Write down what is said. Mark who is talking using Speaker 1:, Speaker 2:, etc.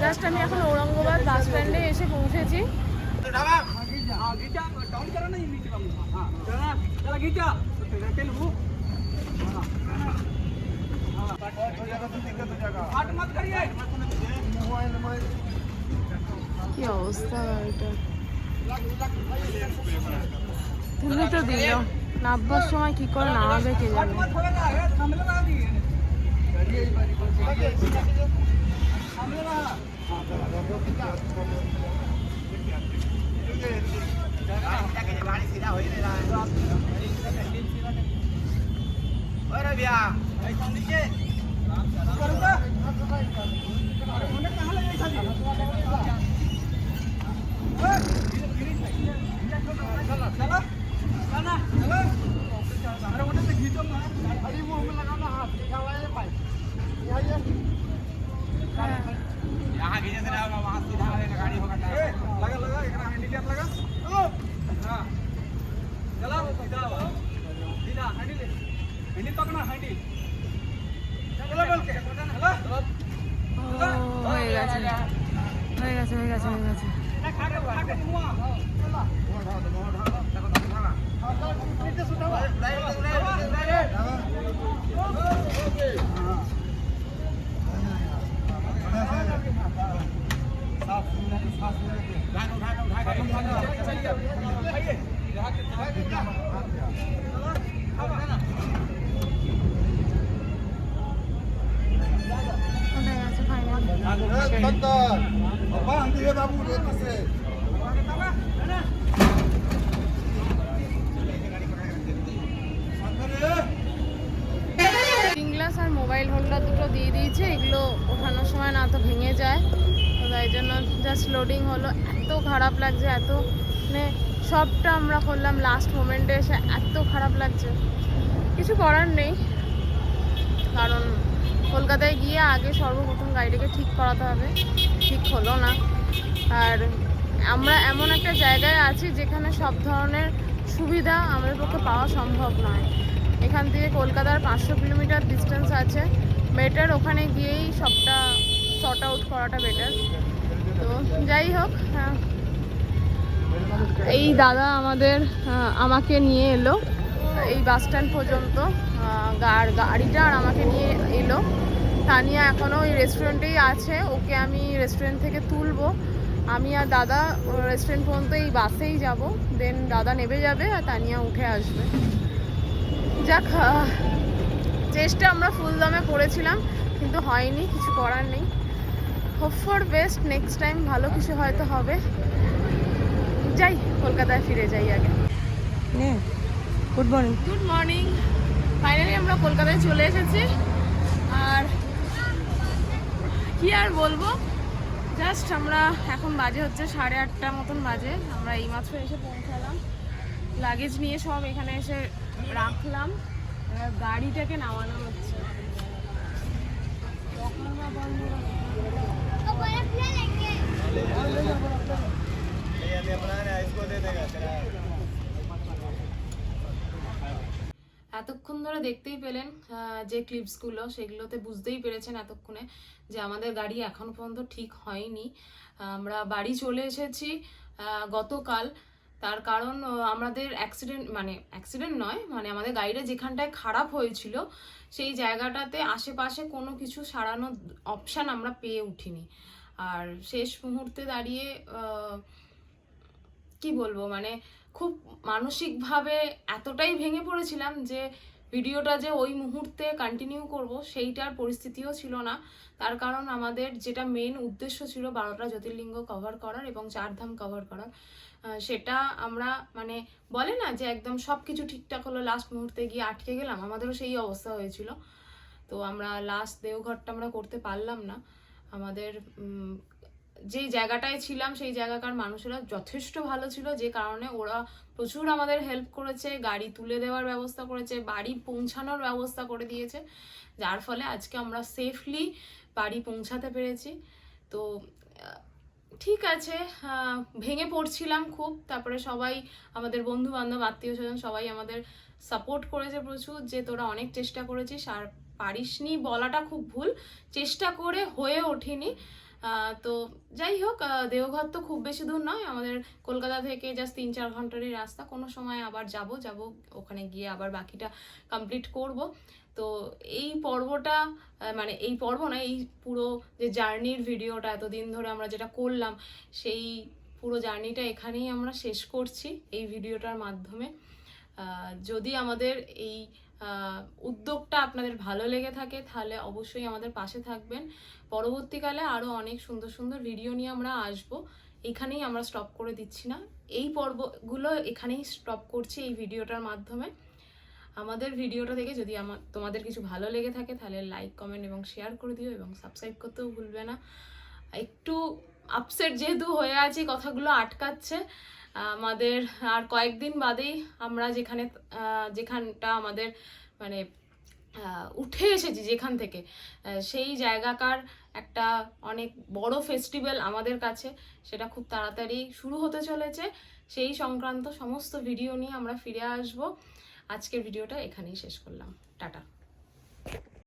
Speaker 1: Just আমি এখন ঔরঙ্গাবাদ বাস স্ট্যান্ডে এসে পৌঁছেছি। কি অবস্থা এটা তুলে তো দিল। নামবার সময় কি করে নামাবে কে জানে?
Speaker 2: ওই রবিয়া ওই
Speaker 1: সঙ্গীকে হয়ে গেছে হয়ে গেছে হয়ে গেছে হয়ে গেছে Yeah. গ্লাস আর মোবাইল হোল্ডার দুটো দিয়ে দিয়েছে, এগুলো ওঠানোর সময় না তো ভেঙে যায়। তো তাই জন্য জাস্ট লোডিং হলো। এত খারাপ লাগছে, এত মানে সবটা আমরা করলাম লাস্ট মোমেন্টে এসে এত খারাপ লাগছে। কিছু করার নেই। কারণ কলকাতায় গিয়ে আগে সর্বপ্রথম গাড়িটাকে ঠিক করাতে হবে। ঠিক হলো না। আর আমরা এমন একটা জায়গায় আছি যেখানে সব ধরনের সুবিধা আমাদের পক্ষে পাওয়া সম্ভব নয়। এখান থেকে কলকাতার পাঁচশো কিলোমিটার ডিস্টেন্স আছে। বেটার ওখানে গিয়েই সবটা শর্ট আউট করাটা বেটার তো যাই হোক হ্যাঁ, এই দাদা আমাদের আমাকে নিয়ে এলো। এই বাস স্ট্যান্ড পর্যন্ত গাড়িটা আর আমাকে নিয়ে এলো। তানিয়া এখনও ওই রেস্টুরেন্টেই আছে। ওকে আমি রেস্টুরেন্ট থেকে তুলবো। আমি আর দাদা রেস্টুরেন্ট পর্যন্ত এই বাসেই যাব। দেন দাদা নেবে যাবে আর তানিয়া উঠে আসবে। যাক চেষ্টা আমরা ফুল দমে করেছিলাম কিন্তু হয়নি কিছু করার নেই। Hope for best next time ভালো কিছু হয়তো হবে। যাই কলকাতায় ফিরে যাই আগে।
Speaker 3: Good morning
Speaker 1: good morning finally আমরা কলকাতায় চলে এসেছি। আর কি আর বলব? জাস্ট আমরা এখন বাজে হচ্ছে সাড়ে আটটা মতন বাজে। আমরা এই এইমাত্র এসে পৌঁছালাম। লাগেজ নিয়ে সব এখানে এসে রাখলাম। গাড়িটাকে নামানো হচ্ছে। এতক্ষণ ধরে দেখতেই পেলেন যে ক্লিপসগুলো সেগুলোতে বুঝতেই পেরেছেন এতক্ষণে যে আমাদের গাড়ি এখনও পর্যন্ত ঠিক হয়নি। আমরা বাড়ি চলে এসেছি গতকাল তার কারণ আমাদের অ্যাক্সিডেন্ট মানে অ্যাক্সিডেন্ট নয় মানে আমাদের গাড়িটা যেখানটায় খারাপ হয়েছিল, সেই জায়গাটাতে আশেপাশে কোনো কিছু সারানোর অপশান আমরা পেয়ে উঠিনি। আর শেষ মুহূর্তে দাঁড়িয়ে কি বলব মানে খুব মানসিকভাবে এতটাই ভেঙে পড়েছিলাম যে ভিডিওটা যে ওই মুহূর্তে কন্টিনিউ করব, সেইটার পরিস্থিতিও ছিল না। তার কারণ আমাদের যেটা মেন উদ্দেশ্য ছিল বারোটা জ্যোতির্লিঙ্গ কভার করার এবং চারধাম কভার করার। সেটা আমরা মানে বলে না যে একদম সব কিছু ঠিকঠাক হলো লাস্ট মুহূর্তে গিয়ে আটকে গেলাম, আমাদেরও সেই অবস্থা হয়েছিল। তো আমরা লাস্ট দেওঘরটা আমরা করতে পারলাম না। আমাদের যেই জায়গাটায় ছিলাম, সেই জায়গাকার মানুষেরা যথেষ্ট ভালো ছিল। যে কারণে ওরা প্রচুর আমাদের হেল্প করেছে, গাড়ি তুলে দেওয়ার ব্যবস্থা করেছে, বাড়ি পৌঁছানোর ব্যবস্থা করে দিয়েছে। যার ফলে আজকে আমরা সেফলি বাড়ি পৌঁছাতে পেরেছি। তো ঠিক আছে ভেঙে পড়ছিলাম খুব। তারপরে সবাই, আমাদের বন্ধু বান্ধব আত্মীয় স্বজন সবাই আমাদের সাপোর্ট করেছে প্রচুর। যে তোরা অনেক চেষ্টা করেছিস, আর পারিসনি বলাটা খুব ভুল। চেষ্টা করে হয়ে ওঠেনি। তো যাই হোক দেওঘর তো খুব বেশি দূর নয়। আমাদের কলকাতা থেকে জাস্ট তিন চার ঘন্টারই রাস্তা। কোনো সময় আবার যাব যাব, ওখানে গিয়ে আবার বাকিটা কমপ্লিট করব। তো এই পর্বটা মানে এই পর্ব না, এই পুরো যে জার্নির ভিডিওটা এতদিন ধরে আমরা যেটা করলাম, সেই পুরো জার্নিটা এখানেই আমরা শেষ করছি এই ভিডিওটার মাধ্যমে। যদি আমাদের এই উদ্যোগটা আপনাদের ভালো লেগে থাকে, তাহলে অবশ্যই আমাদের পাশে থাকবেন। পরবর্তীকালে আরও অনেক সুন্দর সুন্দর ভিডিও নিয়ে আমরা আসব। এখানেই আমরা স্টপ করে দিচ্ছি না। এই পর্বগুলো এখানেই স্টপ করছি এই ভিডিওটার মাধ্যমে। আমাদের ভিডিওটা থেকে যদি আমার তোমাদের কিছু ভালো লেগে থাকে, তাহলে লাইক কমেন্ট এবং শেয়ার করে দিও এবং সাবস্ক্রাইব করতেও ভুলবে না। একটু আপসেট যেহেতু হয়ে আছি, কথাগুলো আটকাচ্ছে আমাদের আর কয়েকদিন বাদেই আমরা যেখানে যেখানটা আমাদের মানে উঠে এসেছি যেখান থেকে সেই জায়গাকার একটা অনেক বড় ফেস্টিভ্যাল আমাদের কাছে, সেটা খুব তাড়াতাড়ি শুরু হতে চলেছে। সেই সংক্রান্ত সমস্ত ভিডিও নিয়ে আমরা ফিরে আসব। আজকের ভিডিওটা এখানেই শেষ করলাম। টাটা।